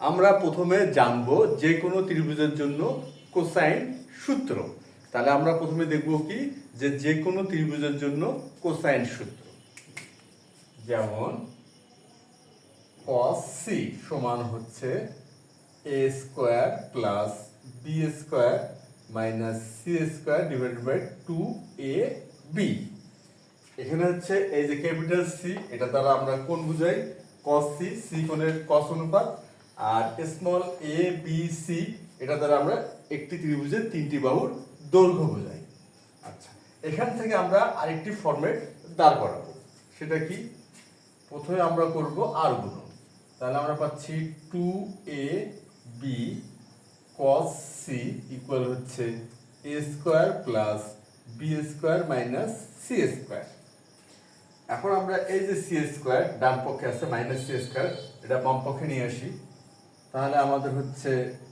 আমরা প্রথমে জানব যে কোনো ত্রিভুজের জন্য কোসাইন সূত্র। তাহলে আমরা প্রথমে দেখব কি? যে যে কোনো ত্রিভুজের জন্য কোসাইন সূত্র। যেমন cos c সমান হচ্ছে a square plus B square minus C square divided by two A B এখানে হচ্ছে এই যে ক্যাপিটাল সি এটা দ্বারা আমরা কোন বুঝাই। cos c সি কোণের cos অনুপাত। আর স্মল এ বি সি এটা দ্বারা আমরা একটি ত্রিভুজের তিনটি বাহুর দৈর্ঘ্য বোঝাই। আচ্ছা এখান থেকে আমরা আরেকটি ফরম্যাট দাঁড় করাবো। সেটা কি? প্রথমে আমরা করব আর গুণন তাহলে আমরা পাচ্ছি two A B cos C equal হচ্ছে A square plus B square minus C square এখন আমরা এই যে সি স্কোয়ার ডান পক্ষে আছে মাইনাস সি স্কোয়ার এটা বাম পক্ষে নিয়ে আসি। তাহলে আমাদের হচ্ছে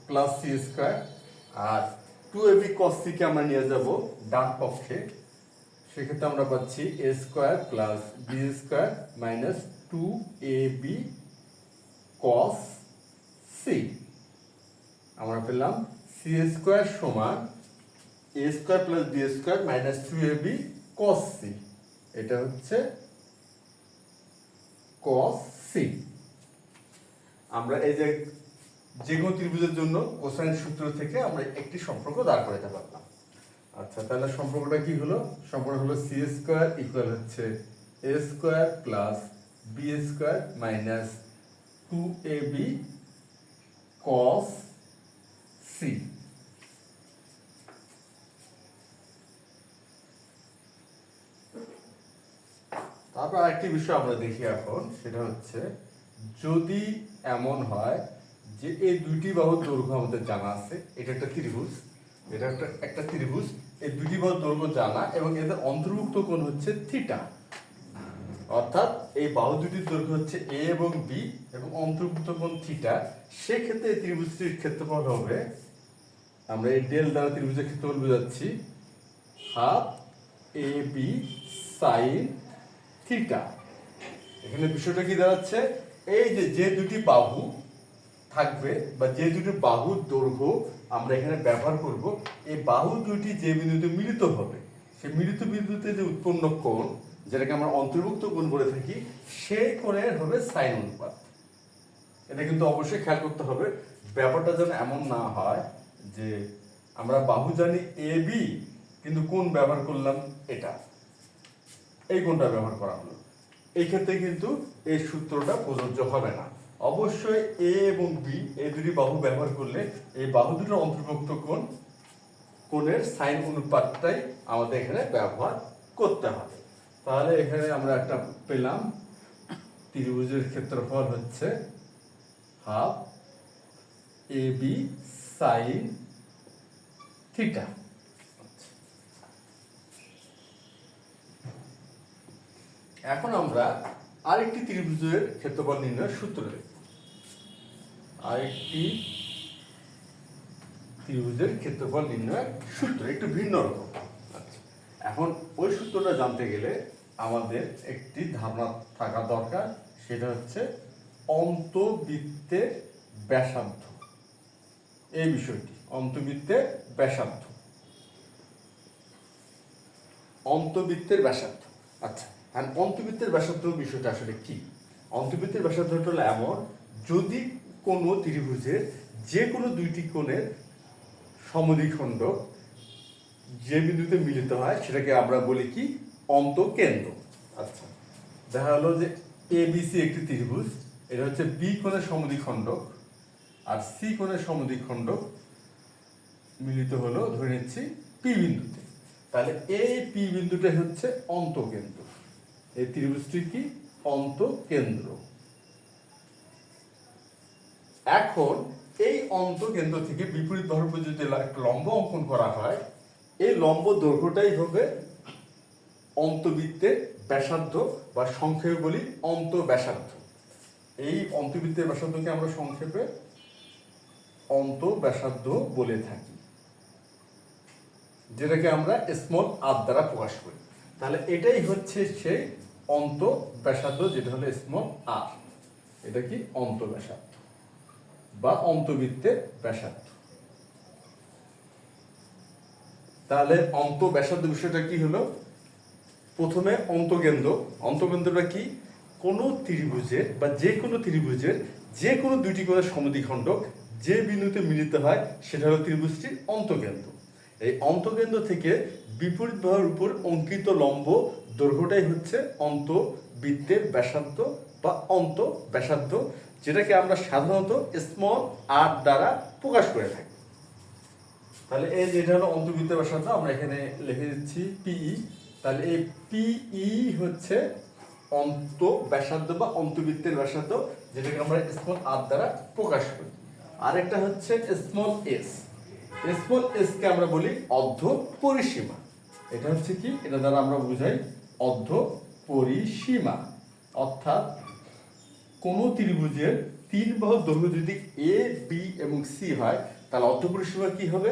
প্লাস সি স্কোয়ার আর টু এ বি কস সিকে আমরা নিয়ে যাব ডান পক্ষে। সেক্ষেত্রে আমরা পাচ্ছি A square plus B square minus two A B cos C আমরা পেলাম সি স্কোয়ার সমান A square plus B square minus two A B cos C এটা হচ্ছে কস সি আমরা এই যে যে কোনো ত্রিভুজের জন্য কোসাইন সূত্র থেকে আমরা একটি সম্পর্ক দাঁড় করাতে পারলাম আচ্ছা তাহলে সম্পর্কটা কি হলো? সম্পর্ক হলো সি স্কোয়ার ইকুয়াল হচ্ছে A square plus B square minus two A B cos C তারপর আরেকটি বিষয় আমরা দেখি এখন, সেটা হচ্ছে যদি এমন হয় যে এই দুইটি বাহুর দৈর্ঘ্য আমাদের জানা আছে, এটা একটা ত্রিভুজ, এটা একটা একটা ত্রিভুজ, এই দুইটি বাহুর দৈর্ঘ্য জানা এবং এদের অন্তর্ভুক্ত কোণ হচ্ছে থিটা। অর্থাৎ এই বাহু দুটির দৈর্ঘ্য হচ্ছে এ এবং বি এবং অন্তর্ভুক্ত কোণ থিটা। সেক্ষেত্রে এই ত্রিভুজটির ক্ষেত্রফল হবে, আমরা এই ডেল দ্বারা ত্রিভুজের ক্ষেত্রফল বোঝাচ্ছি, half A B sine theta. এখানে বিষয়টা কি দাঁড়াচ্ছে? এই যে যে দুটি বাহু থাকবে বা যে দুটি বাহুর দৈর্ঘ্য আমরা এখানে ব্যবহার করব, এই বাহু দুটি যে বিন্দুতে মিলিত হবে, সেই মিলিত বিন্দুতে যে উৎপন্ন কোণ, যেটাকে আমরা অন্তর্ভুক্ত কোণ বলে থাকি সেই কোণের হবে সাইন অনুপাত। এটা কিন্তু অবশ্যই খেয়াল করতে হবে, ব্যাপারটা যেন এমন না হয় যে আমরা বাহু জানি এ, বি, কিন্তু কোন ব্যবহার করলাম এটা। এই কোনটা ব্যবহার করা হলো। এই ক্ষেত্রে কিন্তু এই সূত্রটা প্রযোজ্য হবে না। অবশ্যই এ এবং বি এই দুটি বাহু ব্যবহার করলে এই বাহু দুটোর অন্তর্ভুক্ত কোণ, কোণের সাইন অনুপাতটাই আমাদের এখানে ব্যবহার করতে হবে। তাহলে এখানে আমরা একটা পেলাম। ত্রিভুজের ক্ষেত্রফল হচ্ছে half A B sine theta. এখন আমরা আরেকটি ত্রিভুজের ক্ষেত্রফল নির্ণয়ের সূত্র দেখব। আরেকটি ত্রিভুজের ক্ষেত্রফল নির্ণয়ের সূত্র, একটু ভিন্ন রকম। আচ্ছা এখন ওই সূত্রটা জানতে গেলে আমাদের একটি ধারণা থাকা দরকার, সেটা হচ্ছে অন্তবৃত্তের ব্যাসার্ধ। এই বিষয়টি অন্তবৃত্তের ব্যাসার্ধ। অন্তবৃত্তের ব্যাসার্ধ। আচ্ছা আর অন্তবৃত্তের ব্যাসার্ধ বিষয়টা আসলে কি? অন্তবৃত্তের ব্যাসার্ধটা হলো এমন, যদি কোনো ত্রিভুজের যে কোনো দুইটি কোণের সমদ্বিখণ্ড যে বিন্দুতে মিলিত হয় সেটাকে আমরা বলি কি? অন্তকেন্দ্র। আচ্ছা দেখা হলো যে এ বিসি একটি ত্রিভুজ, এটা হচ্ছে বি কোণের সমদ্বিখণ্ড আর সি কোণের সমদ্বিখণ্ড মিলিত হলো, ধরে নিচ্ছি পি বিন্দুতে। তাহলে এই পি বিন্দুটা হচ্ছে অন্তকেন্দ্র। এই ত্রিভুজটি কি? অন্তকেন্দ্র। এখন এই অন্তকেন্দ্র থেকে বিপরীত ধর্মে যদি লম্ব অঙ্কন করা হয়, এই লম্ব দৈর্ঘ্যটাই হবে অন্তবৃত্তের ব্যাসার্ধ বা সংক্ষেপে বলি অন্ত ব্যাসার্ধ এই অন্তবৃত্তের ব্যাসার্ধকে আমরা সংক্ষেপে অন্ত ব্যাসার্ধ বলে থাকি, যেটাকে আমরা স্মল আর দ্বারা প্রকাশ করি। তাহলে এটাই হচ্ছে সেই অন্ত ব্যাসার্ধ যেটা হলো স্মল আর এটা কি? অন্ত ব্যাসার্ধ বা অন্তবৃত্তের ব্যাসার্ধ। তাহলে অন্ত ব্যাসার্ধ বিষয়টা কি হলো? প্রথমে অন্তকেন্দ্র। অন্তকেন্দ্রটা কি? কোনো ত্রিভুজের বা যে কোনো ত্রিভুজের যে কোনো দুইটি কোণের সমদ্বিখণ্ডক যে বিন্দুতে মিলিত হয়, সেটা হলো ত্রিভুজটির অন্তকেন্দ্র। এই অন্তকেন্দ্র থেকে বিপরীত বাহুর উপর অঙ্কিত লম্ব দৈর্ঘ্যটাই হচ্ছে অন্তবৃত্তের ব্যাসার্ধ বা অন্ত ব্যাসার্ধ যেটাকে আমরা সাধারণত স্মল আর দ্বারা প্রকাশ করে থাকি। তাহলে এই যেটা হলো অন্তর্বৃত্তের ব্যাসার্ধ আমরা এখানে লিখে দিচ্ছি পিই তাহলে এই পিই হচ্ছে অন্ত ব্যাসার্ধ বা অন্তর্বৃত্তের ব্যাসার্ধ, যেটাকে আমরা স্মল আর দ্বারা প্রকাশ করি। আরেকটা হচ্ছে স্মল এস স্মল এস কে আমরা বলি অর্ধ পরিসীমা। এটা হচ্ছে কি? এটা দ্বারা আমরা বুঝাই অর্ধ পরিসীমা। অর্থাৎ কোনো ত্রিভুজের তিন বাহু দৈর্ঘ্য যদি এ বি এবং সি হয়, তাহলে অর্ধপরিসীমা কি হবে?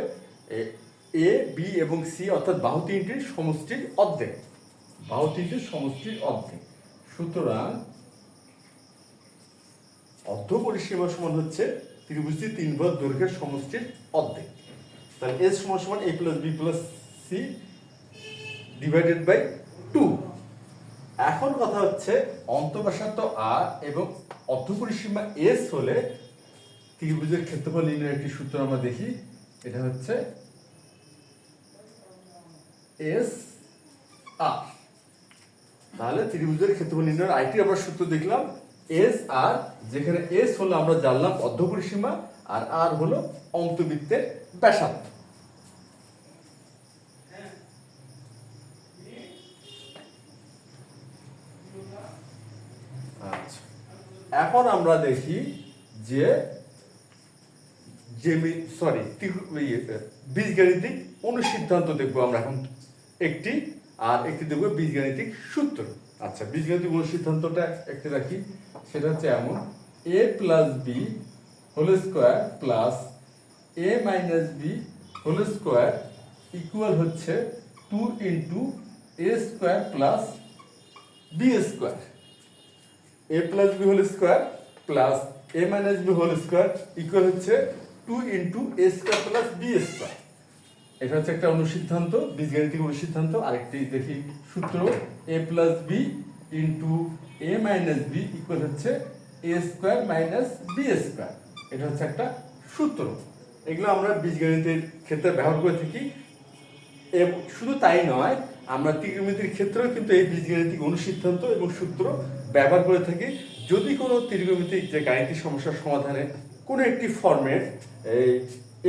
এ বি এবং সি অর্থাৎ বাহু তিনটির সমষ্টির অর্ধেক। বাহু তিনটির সমষ্টির অর্ধেক। সুতরাং অর্ধপরিসীমা সমান হচ্ছে ত্রিভুজটি তিন বাহু দৈর্ঘ্যের সমষ্টির অর্ধেক। তাহলে এস সমান সমান A plus B plus C divided by two এখন কথা হচ্ছে অন্তঃব্যাসার্ধ আর এবং অর্ধপরিসীমা এস হলে ত্রিভুজের ক্ষেত্রফল নির্ণয়ের একটি সূত্র আমরা দেখি। এটা হচ্ছে এস আর। তাহলে ত্রিভুজের ক্ষেত্রফল নির্ণয়ের আরেকটি আমরা সূত্র দেখলাম, এস আর, যেখানে এস হলো আমরা জানলাম অর্ধপরিসীমা আর আর হলো অন্তবৃত্তের ব্যাসার্ধ আচ্ছা এখন আমরা দেখি যে জেমি সরি বীজগাণিতিক অনুসিদ্ধান্ত দেখব আমরা এখন একটি, আর একটি দেখব বীজগাণিতিক সূত্র। আচ্ছা বীজগাণিতিক অনুসিদ্ধান্তটা একটি রাখি সেটা হচ্ছে এমন A plus B whole square plus A minus B whole square equal হচ্ছে two into A square plus B square A plus B whole square plus A minus B whole square equal হচ্ছে two into A square plus B square এটা হচ্ছে একটা অনুসিদ্ধান্ত, বীজগাণিতিক অনুসিদ্ধান্ত। আরেকটি দেখি সূত্র A plus B into A minus B equal হচ্ছে A square minus B square এটা হচ্ছে একটা সূত্র। এগুলো আমরা বীজগণিতের ক্ষেত্রে ব্যবহার করে থাকি। শুধু তাই নয়, আমরা ত্রিকোণমিতির ক্ষেত্রেও কিন্তু এই বীজগাণিতিক অনুসিদ্ধান্ত এবং সূত্র ব্যবহার করে থাকি। যদি কোনো ত্রিকোণমিতিক যে গাণিতিক সমস্যার সমাধানে কোনো একটি ফর্মের এই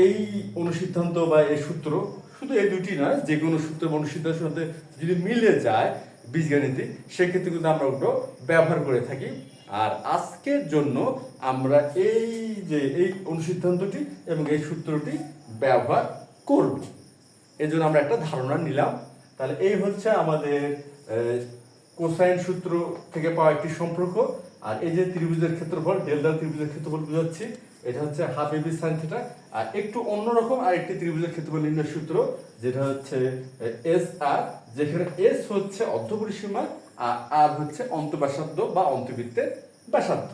এই অনুসিদ্ধান্ত বা এই সূত্র শুধু এই দুটি নয়, যে কোনো সূত্র বা অনুসিদ্ধান্তের সাথে যদি মিলে যায় বীজগাণিতিক, সেক্ষেত্রে কিন্তু আমরা ওগুলো ব্যবহার করে থাকি। আর আজকের জন্য আমরা এই যে এই অনুসিদ্ধান্তটি এবং এই সূত্রটি ব্যবহার করব। এই জন্য আমরা একটা ধারণা নিলাম। তাহলে এই হচ্ছে আমাদের কোসাইন সূত্র থেকে পাওয়া একটি সম্পর্ক, আর এই যে ত্রিভুজের ক্ষেত্রফল, ডেল্টা ত্রিভুজের ক্ষেত্রফল বুঝাচ্ছি, এটা হচ্ছে হাফ এবি সাইন থিটা আর একটু অন্যরকম আর একটি ত্রিভুজের ক্ষেত্রফল নির্ণয় সূত্র, যেটা হচ্ছে এস আর যেখানে এস হচ্ছে অর্ধপরিসীমা, আর আর হচ্ছে অন্তঃব্যাসার্ধ বা অন্তবৃত্তের ব্যাসার্ধ।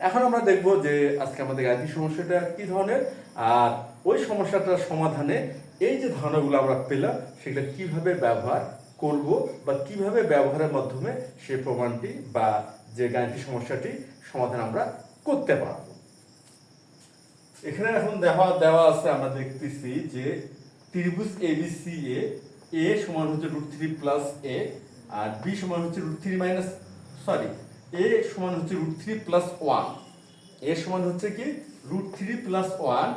এখন আমরা দেখব যে আজকে আমাদের গাণিতিক সমস্যাটা কি ধরনের, আর ওই সমস্যাটার সমাধানে এই যে ধারণাগুলো আমরা পেলাম, সেগুলো কীভাবে ব্যবহার করব বা কীভাবে ব্যবহারের মাধ্যমে সে প্রমাণটি বা যে গাণিতিক সমস্যাটি সমাধান আমরা করতে পারব। এখানে এখন দেওয়া দেওয়া আছে আমরা দেখতেছি যে ত্রিভুজ এবিসি এ এ সমান হচ্ছে রুট থ্রি প্লাস এ আর বি সমান হচ্ছে root three minus sorry A সমান হচ্ছে root three plus one A সমান হচ্ছে কি? রুট থ্রি প্লাস ওয়ান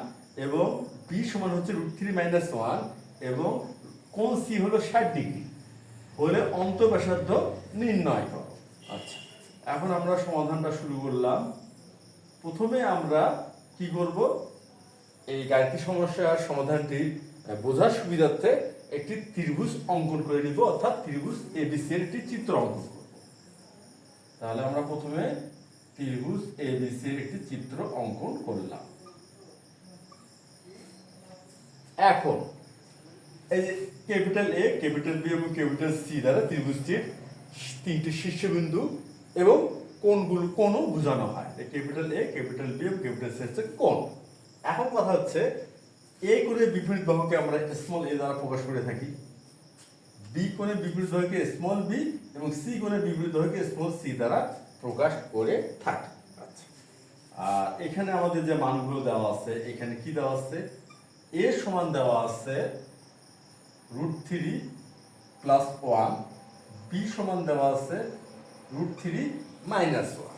এবং বি সমান হচ্ছে রুট থ্রি মাইনাস ওয়ান এবং কোন সি হলো ষাট ডিগ্রি। হলে অন্তঃব্যাসার্ধ নির্ণয় করো আচ্ছা এখন আমরা সমাধানটা শুরু করলাম। প্রথমে আমরা কি করব? এই গায়ত্রী সমস্যার সমাধানটি বোঝার সুবিধার্থে একটি ত্রিভুজ অঙ্কন করে নিব, অর্থাৎ ত্রিভুজ এবিসি এর একটি চিত্র অঙ্কন করব। তাহলে আমরা প্রথমে ত্রিভুজ এবিসি এর একটি চিত্র অঙ্কন করলাম। এখন এই ক্যাপিটাল এ ক্যাপিটাল বি এবং ক্যাপিটাল সি দ্বারা ত্রিভুজটির তিনটি শীর্ষবিন্দু এবং কোনগুলো কোনও বোঝানো হয়। ক্যাপিটাল এ ক্যাপিটাল বি এবং ক্যাপিটাল সি হচ্ছে কোন এখন কথা হচ্ছে এ কোণের বিপরীত বাহুকে আমরা স্মল এ দ্বারা প্রকাশ করে থাকি। বি কোণের বিপরীত বাহুকে স্মল বি এবং সি কোণের বিপরীত বাহুকে স্মল সি দ্বারা প্রকাশ করে থাকি। আচ্ছা। আর এখানে আমাদের যে মানগুলো দেওয়া আছে, এখানে কি দেওয়া আছে? এ সমান দেওয়া আছে root three plus one B সমান দেওয়া আছে রুট থ্রি মাইনাস ওয়ান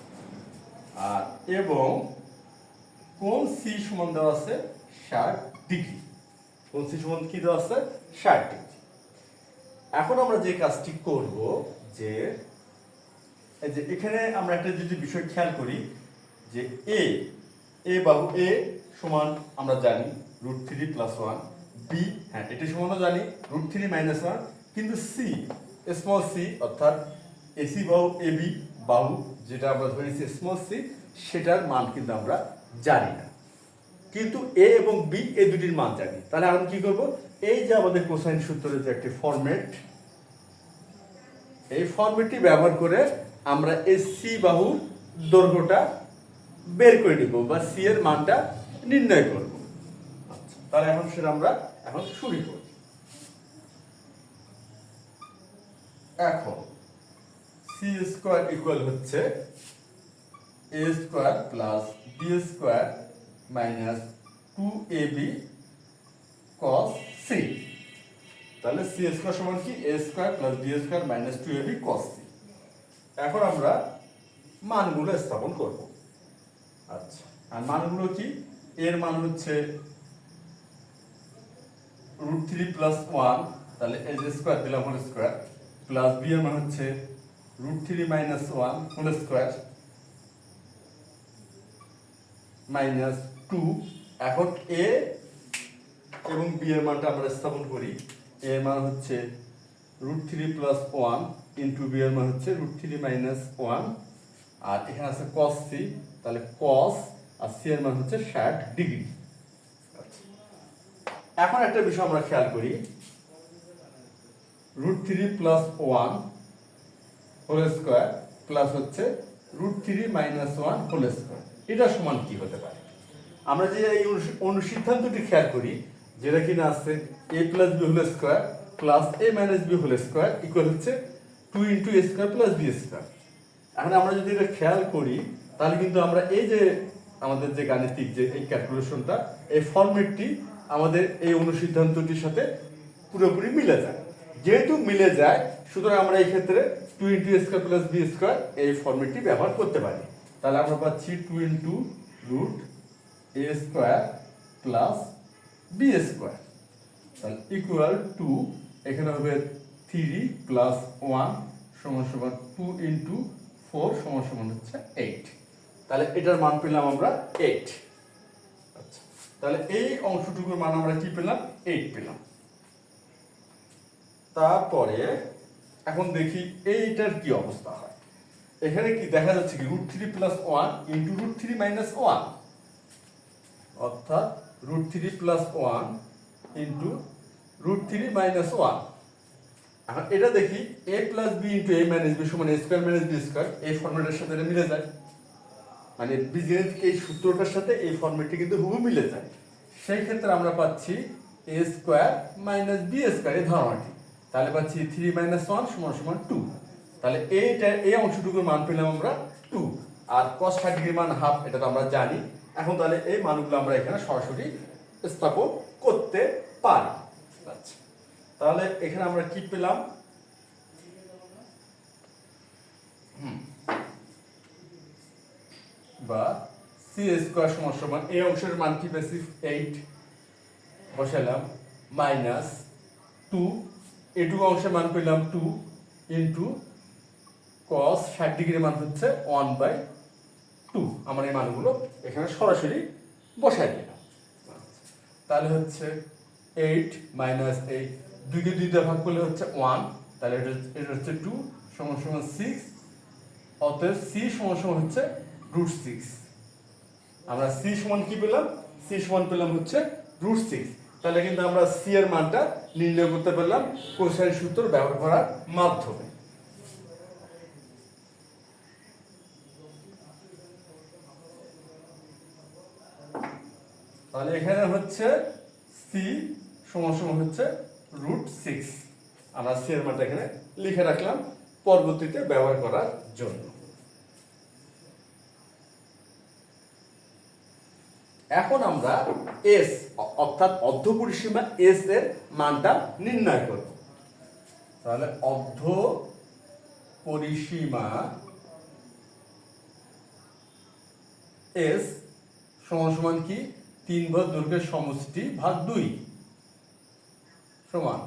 আর এবং কোন সি সমান দেওয়া আছে ষাট ডিগ্রি কোন সি সমান কি দেওয়া আছে ষাট ডিগ্রি এখন আমরা যে কাজটি করব যে যে এখানে আমরা একটা যদি বিষয় খেয়াল করি যে এ এ বাহু এ সমান আমরা জানি root three plus one B হ্যাঁ এটা সমানও জানি রুট থ্রি মাইনাস ওয়ান কিন্তু সি স্মল সি অর্থাৎ এসি বাহু এ বি বাহু, যেটা আমরা ধরেছি স্মল সি সেটার মান কিন্তু আমরা জানি না। কিন্তু এ এবং বি এই দুটির মান জানি। তাহলে আমরা কি করব? এই যে আমাদের কোসাইন সূত্রের যে একটি ফরম্যাট এই ফর্মেটটি ব্যবহার করে আমরা এই সি বাহুর দৈর্ঘ্যটা বের করে নিব বা সি এর মানটা নির্ণয় করব। তাহলে এখন সেটা আমরা এখন শুরু করি। এখন সি স্কোয়ার ইকুয়াল হচ্ছে A square plus B square minus two A B cos C তাহলে সি স্কোয়ার সমান কি? A square plus B square minus two A B cos C এখন আমরা মানগুলো স্থাপন করব। আচ্ছা আর মানগুলো কি? এর মান হচ্ছে রুট থ্রি প্লাস ওয়ান তাহলে এ স্কোয়ার দিলাম হোল স্কোয়ার প্লাস বি এর মান হচ্ছে root three minus one whole square minus two এখন এ এবং বি এর মানটা আমরা স্থাপন করি এ এর মান হচ্ছে root three plus one into B এর মান হচ্ছে রুট থ্রি মাইনাস ওয়ান আর এখানে আছে কস সি তাহলে কস আর সি এর মান হচ্ছে ষাট ডিগ্রি এখন একটা বিষয় আমরা খেয়াল করি। Root three plus one whole square plus হচ্ছে root three minus one whole square এটা সমান কি হতে পারে? আমরা যে এই অনুসিদ্ধান্তটি খেয়াল করি, যেটা কিনা আছে A plus B whole square plus A minus B whole square equal হচ্ছে two into A square plus B square এখন আমরা যদি এটা খেয়াল করি, তাহলে কিন্তু আমরা এই যে আমাদের যে গাণিতিক যে এই ক্যালকুলেশনটা এই ফর্মেটটি আমাদের এই অনুসিদ্ধান্তটির সাথে পুরোপুরি মিলে যায়। যেহেতু মিলে যায়, সুতরাং আমরা এই ক্ষেত্রে two into square plus B square এই ফর্মেটটি ব্যবহার করতে পারি। তাহলে আমরা পাচ্ছি two into root A square plus B square. তাহলে ইকুয়াল টু এখানে হবে থ্রি প্লাস ওয়ান সমান সমান টু ইন্টু ফোর সমান সমান হচ্ছে এইট তাহলে এটার মান পেলাম আমরা এইট তাহলে এই অংশটুকুর মান আমরা কি পেলাম? এইট পেলাম। তারপরে এখন দেখি এইটার কি অবস্থা হয়। এখানে কি দেখা যাচ্ছে কি root three plus one into root three minus one অর্থাৎ root three plus one into root three minus one এখন এটা দেখি A plus B into A minus B সমান A square minus B square এই ফর্মেটের সাথে মিলে যায়। মানে বীজগণিত এই সূত্রটার সাথে এই ফর্মেটটি কিন্তু হুবু মিলে যায়। সেই ক্ষেত্রে আমরা পাচ্ছি A square minus B square এই ধারণাটি। তাহলে পাচ্ছি থ্রি মাইনাস ওয়ান সমান সমান টু তাহলে এইটা, এই অংশটুকুর মান পেলাম আমরা টু আর কস ষাট ডিগ্রির মান হাফ এটা তো আমরা জানি। এখন তাহলে এই মানগুলো আমরা এখানে সরাসরি স্থাপন করতে পারি। আচ্ছা। তাহলে এখানে আমরা কি পেলাম? বা সি স্কোয়ার সমান সমান এই অংশের মান কি পেয়েছি এইট বসালাম মাইনাস টু এটুকু অংশের মান পেলাম টু ইন্টু কস ষাট ডিগ্রির মান হচ্ছে ওয়ান বাই টু আমার এই মানগুলো এখানে সরাসরি বসাই দিলাম। তাহলে হচ্ছে এইট মাইনাস এইট দুইকে দুই দিয়ে ভাগ করলে হচ্ছে ওয়ান তাহলে এটা এটা হচ্ছে টু সমান সমান সিক্স অতএব সি সমান সমান হচ্ছে রুট সিক্স আমরা সি সমান কি পেলাম? সি সমান পেলাম হচ্ছে রুট সিক্স তাহলে কিন্তু আমরা সি এর মানটা নির্ণয় করতে পারলাম কোসাইন সূত্র ব্যবহার করার মাধ্যমে। তাহলে এখানে হচ্ছে সি সমান সমান হচ্ছে রুট সিক্স আমরা সি এর মানটা এখানে লিখে রাখলাম, পরবর্তীতে ব্যবহার করার জন্য। এখন আমরা এস অর্থাৎ অর্ধ পরিসীমা এস এর মানটা নির্ণয় করব। তাহলে অর্ধ পরিসীমা এস সমান সমান কি? তিন ভাগ দৈর্ঘ্যের সমষ্টি ভাগ দুই সমান।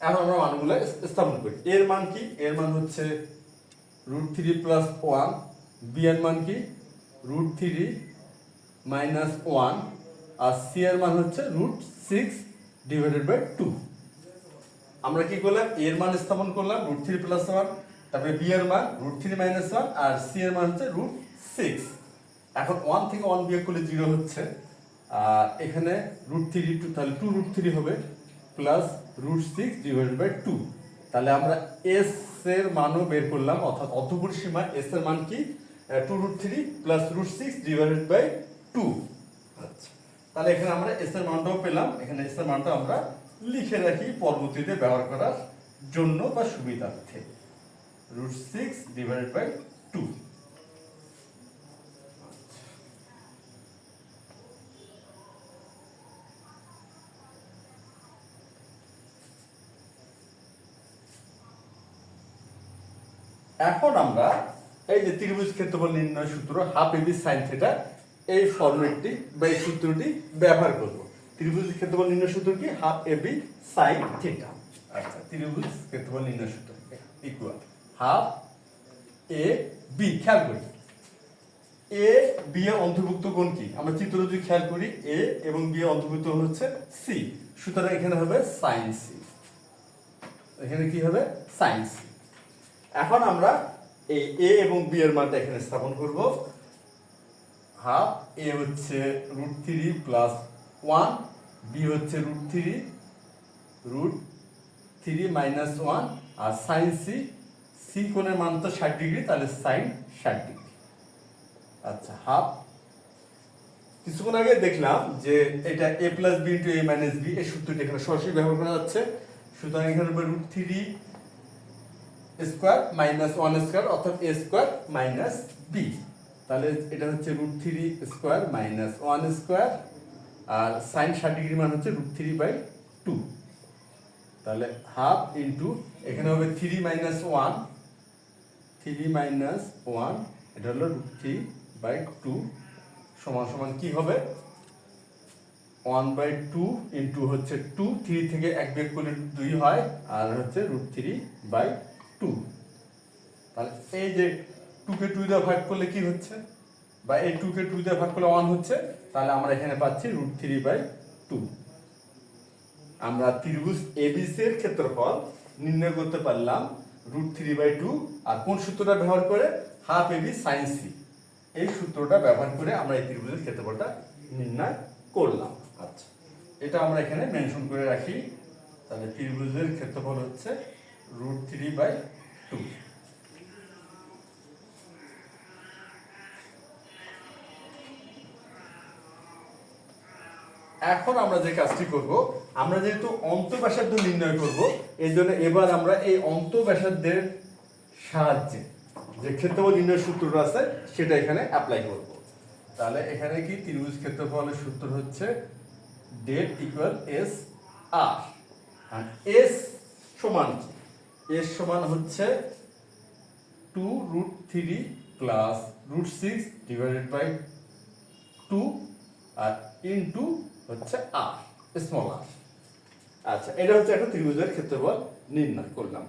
এখন আমরা মানগুলো স্থাপন করি। এর মান কি? এর মান হচ্ছে root three plus one B এর মান কি? রুট থ্রি মাইনাস ওয়ান আর সি এর মান হচ্ছে root six divided by two আমরা কি করলাম? এর মান স্থাপন করলাম রুট থ্রি প্লাস ওয়ান তারপরে বি এর মান রুট থ্রি মাইনাস ওয়ান আর সি এর মান হচ্ছে রুট সিক্স এখন ওয়ান থেকে ওয়ান বিয়োগ করলে জিরো হচ্ছে, আর এখানে রুট থ্রি টু তাহলে টু রুট থ্রি হবে plus root six divided by two তাহলে আমরা এস এর মানও বের করলাম, অর্থাৎ অর্ধপরিসীমা এস এর মান কি? Two root three plus root six divided by two আচ্ছা তাহলে এখানে আমরা এস এর মানটাও পেলাম। এখানে এস এর মানটা আমরা লিখে রাখি পরবর্তীতে ব্যবহার করার জন্য বা সুবিধার্থে। Root six divided by two এখন আমরা এই যে ত্রিভুজ ক্ষেত্রফল নির্ণয় সূত্র হাফ এবি সাইন থিটা এই ফর্মেটটি বা এই সূত্রটি ব্যবহার করব। ত্রিভুজ ক্ষেত্রফল নির্ণয় সূত্র কি? Half A B sine theta আচ্ছা ত্রিভুজ ক্ষেত্রফল নির্ণয় সূত্র। ইকুয়াল হাফ এ বি খেয়াল করি। এ বি এর অন্তর্ভুক্ত কোণ কি? আমরা চিত্র যদি খেয়াল করি এ এবং বি এর অন্তর্ভুক্ত হচ্ছে সি সুতরাং এখানে হবে সাইন সি এখানে কি হবে? সাইন সি এখন আমরা এই এ এবং বি এর মানটা এখানে স্থাপন করব। হাফ, এ হচ্ছে root three plus one, B হচ্ছে root three root three minus one, আর সাইন সি সি কোণের মান তো ষাট ডিগ্রি, তাহলে সাইন ষাট ডিগ্রি। আচ্ছা হাফ। কিছুক্ষণ আগে দেখলাম যে এটা A plus B into A minus B, এই সূত্রটি এখানে সরাসরি ব্যবহার করা যাচ্ছে। সুতরাং এখানে root three square minus one square, অর্থাৎ এ স্কোয়ার মাইনাস বি। তাহলে এটা হচ্ছে root three square minus one square আর সাইন ষাট ডিগ্রি মান হচ্ছে রুট থ্রি বাই টু তাহলে হাফ ইন্টু এখানে হবে three minus one three minus one এটা হলো রুট থ্রি বাই টু সমান সমান কি হবে? ওয়ান বাই টু ইন্টু হচ্ছে টু থ্রি থেকে এক বেগ করলে দুই হয়, আর হচ্ছে রুট থ্রি বাই টু তাহলে এই যে টুকে টু দিয়ে ভাগ করলে কি হচ্ছে? বা এই টুকে টু দিয়ে ভাগ করলে ওয়ান হচ্ছে, তাহলে আমরা এখানে পাচ্ছি রুট থ্রি বাই টু আমরা ত্রিভুজ এবিসি এর ক্ষেত্রফল নির্ণয় করতে পারলাম রুট থ্রি বাই টু আর কোন সূত্রটা ব্যবহার করে? হাফ এবি সাইন সি এই সূত্রটা ব্যবহার করে আমরা এই ত্রিভুজের ক্ষেত্রফলটা নির্ণয় করলাম। আচ্ছা এটা আমরা এখানে মেনশন করে রাখি। তাহলে ত্রিভুজের ক্ষেত্রফল হচ্ছে রুট থ্রি বাই টু এখন আমরা যে কাজটি করব, আমরা যেহেতু অন্তঃব্যাসার্ধ নির্ণয় করব এই জন্য এবার আমরা এই অন্তঃব্যাসার্ধের সাহায্যে যে ক্ষেত্রফল নির্ণয় সূত্রটা আছে, সেটা এখানে অ্যাপ্লাই করব। তাহলে এখানে কি ত্রিভুজ ক্ষেত্রফলের সূত্র হচ্ছে ডেট ইকুয়াল এস আর এস সমান এস সমান হচ্ছে two root three plus root six divided by two R into হচ্ছে আর স্মল আর আচ্ছা এটা হচ্ছে একটা ত্রিভুজের ক্ষেত্রফল নির্ণয় করলাম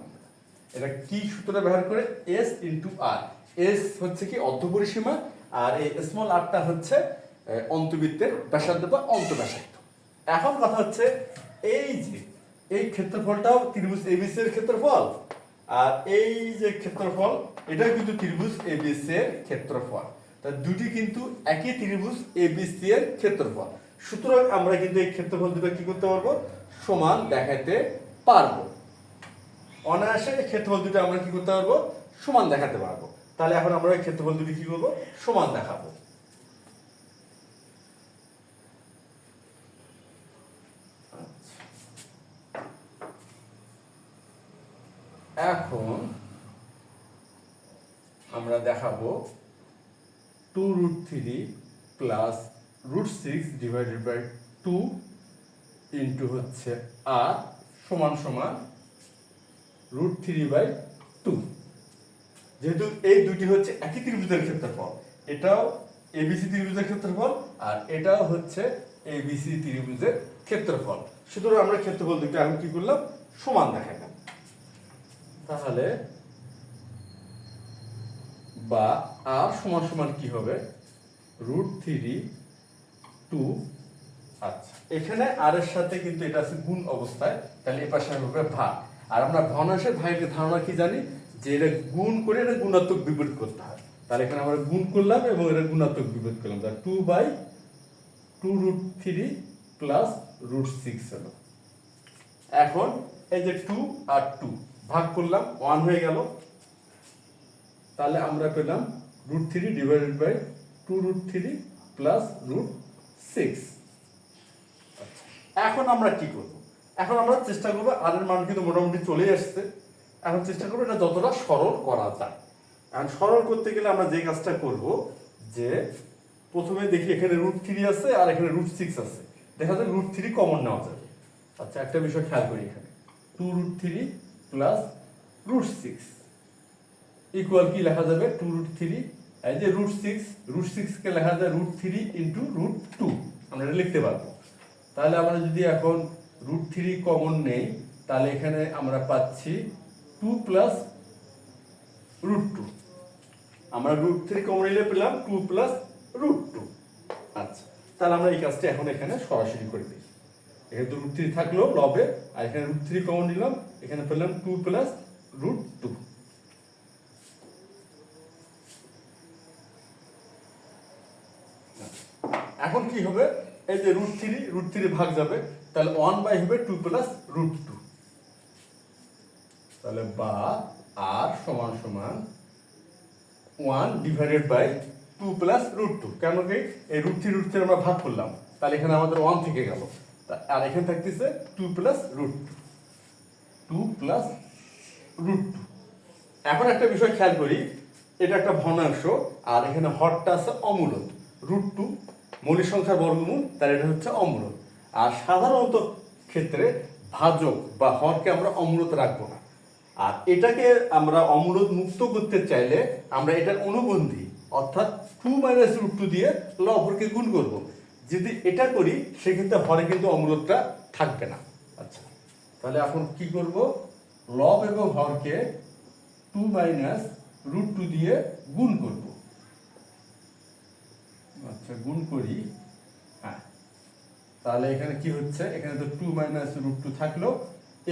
এটা কি সূত্রটা ব্যবহার করে? এস ইনটু আর এস হচ্ছে কি অর্ধপরিসীমা, আর এই স্মল আরটা হচ্ছে অন্তবৃত্তের ব্যাসার্ধ বা অন্তব্যাসার্ধ। এখন কথা হচ্ছে, এই যে, এই ক্ষেত্রফলটাও ত্রিভুজ এবিসি এর ক্ষেত্রফল, আর এই যে ক্ষেত্রফল, এটাও কিন্তু ত্রিভুজ এবিসি এর ক্ষেত্রফল। তা দুটি কিন্তু একই ত্রিভুজ এবিসি এর ক্ষেত্রফল। সুতরাং আমরা কিন্তু এই ক্ষেত্রফল দুটো কি করতে পারব? সমান দেখাতে পারব। অনায়াসে এই ক্ষেত্রফল দুটো আমরা কি করতে পারব? সমান দেখাতে পারব। তাহলে এখন আমরা এই ক্ষেত্রফল দুটি কি করব? সমান দেখাবো। আচ্ছা। এখন আমরা দেখাবো two root three plus root six divided by two into হচ্ছে আর সমান সমান রুট থ্রি বাই টু যেহেতু এই দুটি হচ্ছে একই ত্রিভুজের ক্ষেত্রফল, এটাও এবিসি ত্রিভুজের ক্ষেত্রফল আর এটাও হচ্ছে এবিসি ত্রিভুজের ক্ষেত্রফল। সুতরাং আমরা ক্ষেত্রফল দুটো এখন কি করলাম? সমান দেখালাম তাহলে বা আর সমান সমান কি হবে? Root three two. আচ্ছা। এখানে আর এর সাথে কিন্তু এটা আছে গুণ অবস্থায় তাহলে এ পাশে হবে ভাগ। আর আমরা ভগ্নাংশের ভাগের ধারণা কি জানি? যে এটা গুণ করে এটা গুণাত্মক বিপরীত করতে হয়। তাহলে এখানে আমরা গুণ করলাম এবং এটা গুণাত্মক বিপরীত করলাম। তাহলে two by two root three plus root six হলো। এখন এই যে টু আর টু ভাগ করলাম ওয়ান হয়ে গেল। তাহলে আমরা পেলাম root three divided by two root three plus root six এখন আমরা কি করব? এখন আমরা চেষ্টা করব আর এর মান কিন্তু মোটামুটি চলে আসছে। এখন চেষ্টা করব এটা যতটা সরল করা যায়। এখন সরল করতে গেলে আমরা যে কাজটা করব, যে প্রথমে দেখি এখানে রুট থ্রি আছে আর এখানে রুট সিক্স আছে। দেখা যায় রুট থ্রি কমন নেওয়া যাবে। আচ্ছা একটা বিষয় খেয়াল করি এখানে। Two root three plus root six equal কি লেখা যাবে? টু রুট থ্রি এই যে রুট সিক্স রুট সিক্সকে লেখা যায় root three into root two আমরা এটা লিখতে পারব। তাহলে আমরা যদি এখন রুট থ্রি কমন নেই, তাহলে এখানে আমরা পাচ্ছি টু প্লাস রুট টু আমরা রুট থ্রি কমন নিলে পেলাম টু প্লাস রুট টু আচ্ছা তাহলে আমরা এই কাজটা এখন এখানে সরাসরি করে দিই। এখানে তো রুট থ্রি থাকল লবে আর এখানে রুট থ্রি কমন নিলাম, এখানে পেলাম টু প্লাস রুট টু এখন কি হবে? এই যে রুট থ্রি রুট থ্রি ভাগ যাবে, তাহলে ওয়ান বাই হবে টু প্লাস রুট টু তাহলে বা আর সমান সমান one divided by two plus root two কেন কি? এই রুট থ্রি রুট থ্রি আমরা ভাগ করলাম। তাহলে এখানে আমাদের ওয়ান থেকে গেল। আর এখানে থাকতেছে two plus root two two plus root two এখন একটা বিষয় খেয়াল করি, এটা একটা ভগ্নাংশ, আর এখানে হরটা আছে অমূলত। রুট টু মৌলিক সংখ্যার বর্গমূল, তার এটা হচ্ছে অমূলত। আর সাধারণত ক্ষেত্রে ভাজক বা হরকে আমরা অমূলত রাখব না। আর এটাকে আমরা অমূলত মুক্ত করতে চাইলে আমরা এটার অনুবন্ধী, অর্থাৎ টু মাইনাস রুট টু দিয়ে লবরকে গুণ করব। যদি এটা করি, সেক্ষেত্রে হরে কিন্তু অমূলতটা থাকবে না। আচ্ছা তাহলে এখন কি করব? লব এবং হরকে টু মাইনাস রুট টু দিয়ে গুণ করব। আচ্ছা গুণ করি। হ্যাঁ। তাহলে এখানে কি হচ্ছে? এখানে তো টু মাইনাস রুট টু থাকল।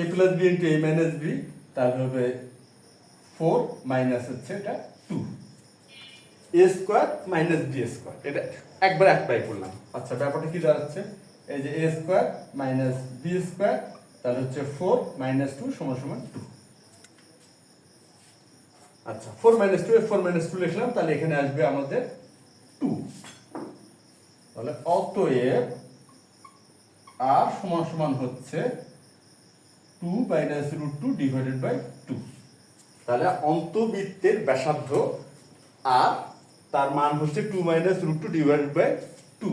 A plus B into A minus B তাহলে হবে ফোর মাইনাস হচ্ছে এটা two A square minus B square এটা একবার একবাই করলাম। আচ্ছা ব্যাপারটা কি দাঁড়াচ্ছে? এই যে A square minus B square তাহলে হচ্ছে ফোর মাইনাস টু সমান সমান টু আচ্ছা four minus two four minus two লিখলাম, তাহলে এখানে আসবে আমাদের তাহলে অতএব আর সমান সমান হচ্ছে two minus root two divided by two তাহলে অন্তবৃত্তের ব্যাসার্ধ আর তার মান হচ্ছে two minus root two divided by two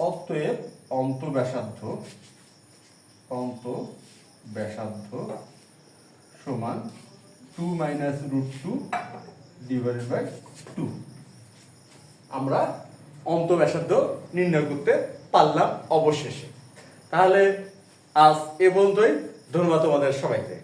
অতএব অন্ত ব্যাসার্ধ অন্ত ব্যাসার্ধ সমান two minus root two divided by two আমরা অন্ত ব্যাসার্ধ নির্ণয় করতে পারলাম অবশেষে। তাহলে আজ এ পর্যন্তই। ধন্যবাদ তোমাদের সবাইকে।